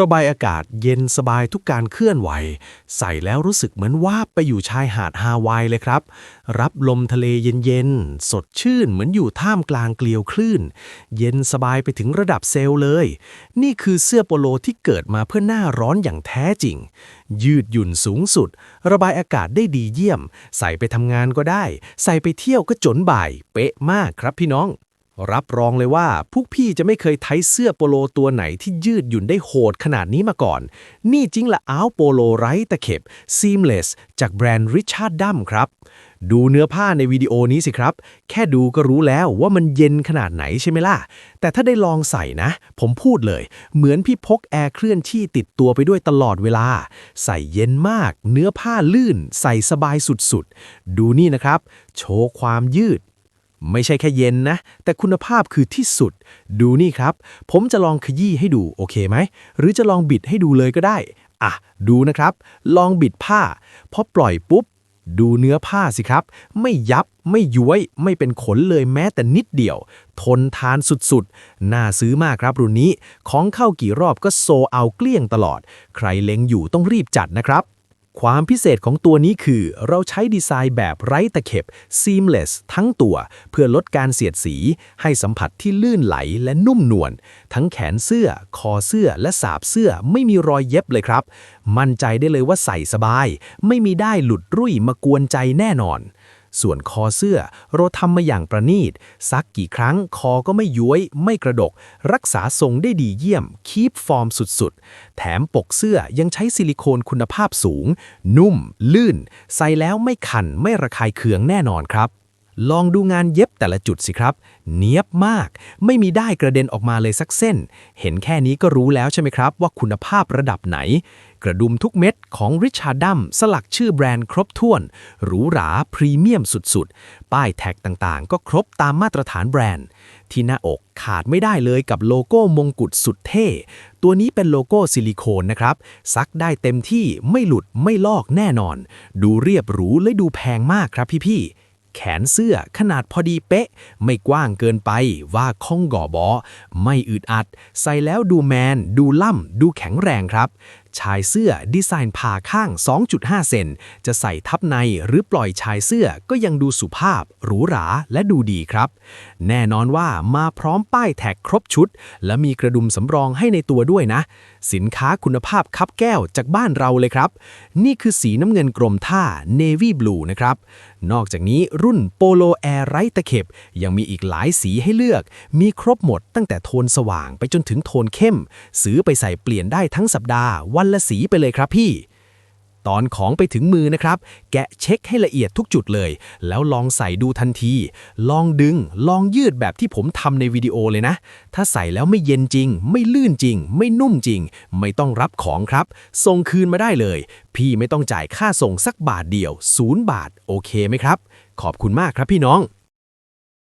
ระบายอากาศเย็นสบายทุกการเคลื่อนไหว ใส่แล้วรู้สึกเหมือนว่าไปอยู่ชายหาดฮาวายเลยครับ รับลมทะเลเย็นๆ สดชื่นเหมือนอยู่ท่ามกลางเกลียวคลื่น เย็นสบายไปถึงระดับเซลล์เลย นี่คือเสื้อโปโลที่เกิดมาเพื่อหน้าร้อนอย่างแท้จริง ยืดหยุ่นสูงสุด ระบายอากาศได้ดีเยี่ยม ใส่ไปทำงานก็ได้ ใส่ไปเที่ยวก็จนบ่าย เป๊ะมากครับพี่น้อง รับรองเลยว่าพวกพี่จะไม่เคยไทยเสื้อโปโลตัวไหนที่ยืดหยุ่นได้โหดขนาดนี้มาก่อน นี่จริงละอ้าวโปโลไร้ตะเข็บ Seamless จากแบรนด์ Richard d u m ครับ ดูเนื้อผ้าในวิดีโอนี้สิครับ แค่ดูก็รู้แล้วว่ามันเย็นขนาดไหนใช่ไหมล่ะ แต่ถ้าได้ลองใส่นะ ผมพูดเลย เหมือนพี่พกแอร์เคลื่อนที่ติดตัวไปด้วยตลอดเวลา ใส่เย็นมาก เนื้อผ้าลื่น ใส่สบายสุดๆ ดูนี่นะครับ โชว์ความยืด ไม่ใช่แค่เย็นนะ แต่คุณภาพคือที่สุด ดูนี่ครับ ผมจะลองขยี้ให้ดูโอเคไหม หรือจะลองบิดให้ดูเลยก็ได้ อะ ดูนะครับ ลองบิดผ้า พอปล่อยปุ๊บ ดูเนื้อผ้าสิครับ ไม่ยับ ไม่ย้วย ไม่เป็นขนเลยแม้แต่นิดเดียว ทนทานสุดๆ น่าซื้อมากครับรุ่นนี้ ของเข้ากี่รอบก็โซเอาเกลี้ยงตลอด ใครเล็งอยู่ต้องรีบจัดนะครับ ความพิเศษของตัวนี้คือ เราใช้ดีไซน์แบบไร้ตะเข็บ seamless ทั้งตัว เพื่อลดการเสียดสี ให้สัมผัสที่ลื่นไหลและนุ่มนวล ทั้งแขนเสื้อ คอเสื้อ และสาบเสื้อไม่มีรอยเย็บเลยครับ มั่นใจได้เลยว่าใส่สบาย ไม่มีได้หลุดรุ่ยมากวนใจแน่นอน ส่วนคอเสื้อเราทำมาอย่างประณีต ซักกี่ครั้งคอก็ไม่ย้วย ไม่กระดก รักษาทรงได้ดีเยี่ยม คีปฟอร์มสุดๆ แถมปกเสื้อยังใช้ซิลิโคนคุณภาพสูง นุ่ม ลื่น ใส่แล้วไม่คันไม่ระคายเคืองแน่นอนครับ ลองดูงานเย็บแต่ละจุดสิครับ เนียบมาก ไม่มีได้กระเด็นออกมาเลยสักเส้น เห็นแค่นี้ก็รู้แล้วใช่ไหมครับ ว่าคุณภาพระดับไหน กระดุมทุกเม็ดของ Richard d u m สลักชื่อแบรนด์ครบถ้วน หรูหรา พรีเมียมสุดๆ ป้ายแท็กต่างๆ ก็ครบตามมาตรฐานแบรนด์ ที่หน้าอกขาดไม่ได้เลยกับโลโก้มงกุฎสุดเท่ ตัวนี้เป็นโลโก้ซิลิโคนนะครับ ซักได้เต็มที่ไม่หลุดไม่ลอกแน่นอน ดูเรียบหรูและดูแพงมากครับพี่ๆ แขนเสื้อขนาดพอดีเป๊ะ ไม่กว้างเกินไปว่าข้องก่อบอ ไม่อึดอัด ใส่แล้วดูแมน ดูล่ำ ดูแข็งแรงครับ ชายเสื้อดีไซน์ผ่าข้าง 2.5 เซน จะใส่ทับในหรือปล่อยชายเสื้อก็ยังดูสุภาพ หรูหราและดูดีครับ แน่นอนว่ามาพร้อมป้ายแท็กครบชุด และมีกระดุมสำรองให้ในตัวด้วยนะ สินค้าคุณภาพคับแก้วจากบ้านเราเลยครับ นี่คือสีน้ำเงินกรมท่า Navy Blue นะครับ นอกจากนี้รุ่นโปโลแอร์ไร้ตะเข็บ ยังมีอีกหลายสีให้เลือก มีครบหมดตั้งแต่โทนสว่างไปจนถึงโทนเข้ม ซื้อไปใส่เปลี่ยนได้ทั้งสัปดาห์ วันละสีไปเลยครับพี่ ตอนของไปถึงมือนะครับ แกะเช็คให้ละเอียดทุกจุดเลย แล้วลองใส่ดูทันที ลองดึง ลองยืดแบบที่ผมทำในวิดีโอเลยนะ ถ้าใส่แล้วไม่เย็นจริง ไม่ลื่นจริง ไม่นุ่มจริง ไม่ต้องรับของครับ ส่งคืนมาได้เลย พี่ไม่ต้องจ่ายค่าส่งสักบาทเดียว0บาท โอเคไหมครับ ขอบคุณมากครับพี่น้อง